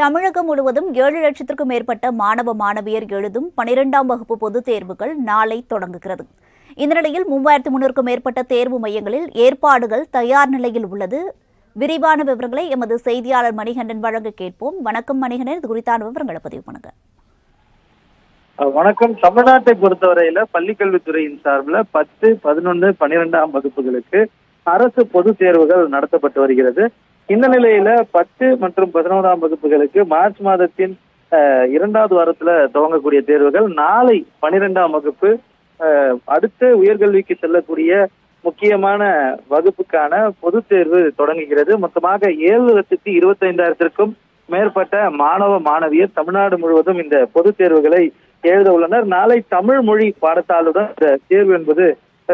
தமிழகம் முழுவதும் ஏழு லட்சத்திற்கும் மேற்பட்ட மாணவ மாணவியர் எழுதும் பனிரெண்டாம் வகுப்பு பொதுத் தேர்வுகள் நாளை தொடங்குகிறது. இந்த நிலையில் மூவாயிரத்து முன்னூறுக்கும் மேற்பட்ட தேர்வு மையங்களில் ஏற்பாடுகள் தயார் நிலையில் உள்ளது. விரிவான விவரங்களை எமது செய்தியாளர் மணிகண்டன் வழங்க கேட்போம். வணக்கம் மணிகண்டன். இது குறித்தான விவரங்களை பதிவு பண்ணுங்க. வணக்கம். தமிழ்நாட்டை பொறுத்தவரையில பள்ளிக்கல்வித்துறையின் சார்பில் பத்து பதினொன்னு பன்னிரெண்டாம் வகுப்புகளுக்கு அரசு பொது தேர்வுகள் நடத்தப்பட்டு வருகிறது. இந்த நிலையில பத்து மற்றும் பதினோராம் வகுப்புகளுக்கு மார்ச் மாதத்தின் இரண்டாவது வாரத்துல துவங்கக்கூடிய தேர்வுகள் நாளை பனிரெண்டாம் வகுப்பு அஹ், அடுத்த உயர்கல்விக்கு செல்லக்கூடிய முக்கியமான வகுப்புக்கான பொது தேர்வு தொடங்குகிறது. மொத்தமாக ஏழு லட்சத்தி இருபத்தி ஐந்தாயிரத்திற்கும் மேற்பட்ட மாணவ மாணவியர் தமிழ்நாடு முழுவதும் இந்த பொது தேர்வுகளை எழுத உள்ளனர். நாளை தமிழ் மொழி பாடத்தாளுடன் இந்த தேர்வு என்பது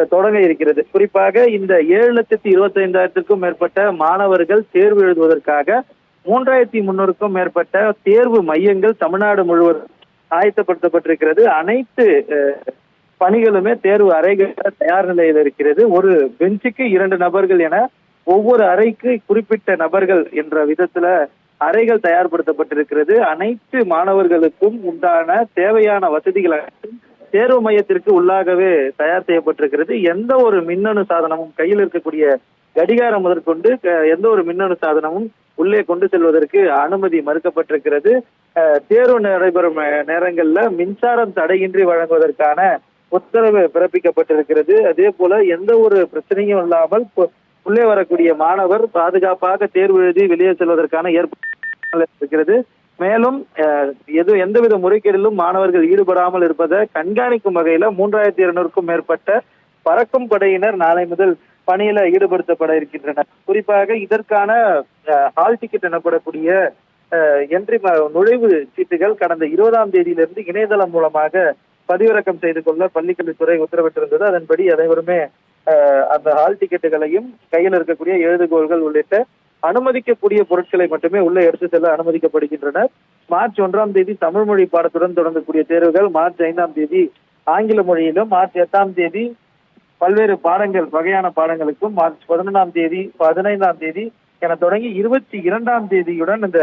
தொடங்க இருக்கிறது. குறிப்பாக இந்த ஏழு லட்சத்தி இருபத்தி ஐந்தாயிரத்திற்கும் மேற்பட்ட மாணவர்கள் தேர்வு எழுதுவதற்காக மூன்றாயிரத்தி முன்னூறுக்கும் மேற்பட்ட தேர்வு மையங்கள் தமிழ்நாடு முழுவதும் ஆயத்தப்படுத்தப்பட்டிருக்கிறது. அனைத்து பணிகளுமே தேர்வு அறைகள் தயார் நிலையில் இருக்கிறது. ஒரு பெஞ்சுக்கு இரண்டு நபர்கள் என ஒவ்வொரு அறைக்கு குறிப்பிட்ட நபர்கள் என்ற விதத்துல அறைகள் தயார்படுத்தப்பட்டிருக்கிறது. அனைத்து மாணவர்களுக்கும் உண்டான தேவையான வசதிகள் அனைத்தும் தேர்வு மையத்திற்கு உள்ளாகவே தயார் செய்யப்பட்டிருக்கிறது. எந்த ஒரு மின்னணு சாதனமும் கையில் இருக்கக்கூடிய கடிகாரம் முதற்கொண்டு க- எந்த ஒரு மின்னணு சாதனமும் உள்ளே கொண்டு செல்வதற்கு அனுமதி மறுக்கப்பட்டிருக்கிறது. அஹ், தேர்வு நடைபெறும் அஹ், நேரங்கள்ல மின்சாரம் தடையின்றி வழங்குவதற்கான உத்தரவு பிறப்பிக்கப்பட்டிருக்கிறது. அதே போல எந்த ஒரு பிரச்சனையும் இல்லாமல் உள்ளே வரக்கூடிய மாணவர் பாதுகாப்பாக தேர்வு எழுதி வெளியே செல்வதற்கான ஏற்பாடு இருக்கிறது. மேலும் அஹ், எது எந்தவித முறைகேடிலும் மாணவர்கள் ஈடுபடாமல் இருப்பதை கண்காணிக்கும் வகையில மூன்றாயிரத்தி இருநூறுக்கும் மேற்பட்ட பறக்கும் படையினர் நாளை முதல் பணியில ஈடுபடுத்தப்பட இருக்கின்றனர். குறிப்பாக இதற்கான அஹ், ஹால் டிக்கெட் எனப்படக்கூடிய என்ட்ரி நுழைவு சீட்டுகள் கடந்த இருபதாம் தேதியிலிருந்து இணையதளம் மூலமாக பதிவிறக்கம் செய்து கொள்ள பள்ளிக்கல்வித்துறை உத்தரவிட்டிருந்தது. அதன்படி அனைவருமே அஹ், அந்த ஹால் டிக்கெட்டுகளையும் கையில் இருக்கக்கூடிய எழுதுகோள்கள் உள்ளிட்ட அனுமதிக்கக்கூடிய பொருட்களை மட்டுமே உள்ளே எடுத்து செல்ல அனுமதிக்கப்படுகின்றனர். மார்ச் ஒன்றாம் தேதி தமிழ் மொழி பாடத்துடன் தொடங்கக்கூடிய தேர்வுகள் மார்ச் ஐந்தாம் தேதி ஆங்கில மொழியிலும் மார்ச் எட்டாம் தேதி பல்வேறு பாடங்கள் வகையான பாடங்களுக்கும் மார்ச் பதினொன்றாம் தேதி பதினைந்தாம் தேதி என தொடங்கி இருபத்தி இரண்டாம் தேதியுடன் இந்த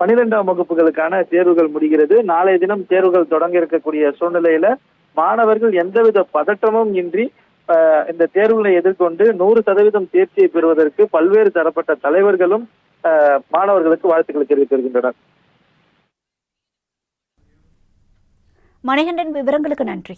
பனிரெண்டாம் வகுப்புகளுக்கான தேர்வுகள் முடிகிறது. நாளைய தினம் தேர்வுகள் தொடங்க இருக்கக்கூடிய சூழ்நிலையில மாணவர்கள் எந்தவித பதற்றமும் இன்றி இந்த தேர்வுகளை எதிர்கொண்டு நூறு சதவீதம் தேர்ச்சியை பெறுவதற்கு பல்வேறு தரப்பட்ட தலைவர்களும் மாணவர்களுக்கு வாழ்த்துக்களை தெரிவித்திருக்கின்றனர். மணிகண்டன் விவரங்களுக்கு நன்றி.